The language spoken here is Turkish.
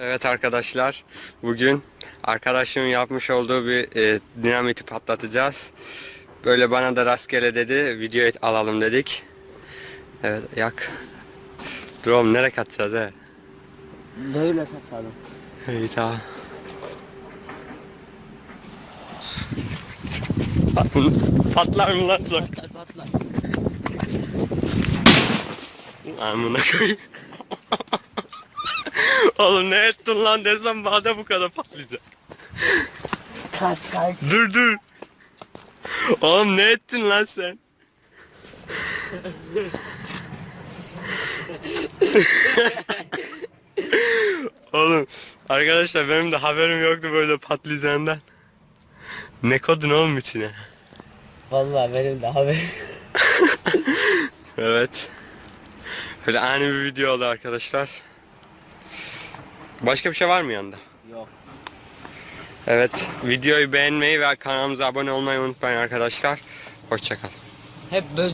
Evet arkadaşlar, bugün arkadaşımın yapmış olduğu bir e, dinamiti patlatacağız. Böyle bana da rastgele dedi, video alalım dedik. Evet, yak. Oğlum, nereye katacağız he? Böyle kaçalım. İyi tamam. Patlar mı lan sok? Patlar patlar. Amına koyayım. Oğlum ne ettin lan desem bana bu kadar patlayacak. Kaç kaç. Dur dur. Oğlum ne ettin lan sen? Oğlum arkadaşlar benim de haberim yoktu böyle patlayacağından. Ne kodun oğlum içine? Vallahi benim de haberim. Evet. Böyle ani bir video oldu arkadaşlar. Başka bir şey var mı yanında? Yok. Evet. Videoyu beğenmeyi ve kanalımıza abone olmayı unutmayın arkadaşlar. Hoşçakalın. Hep böyle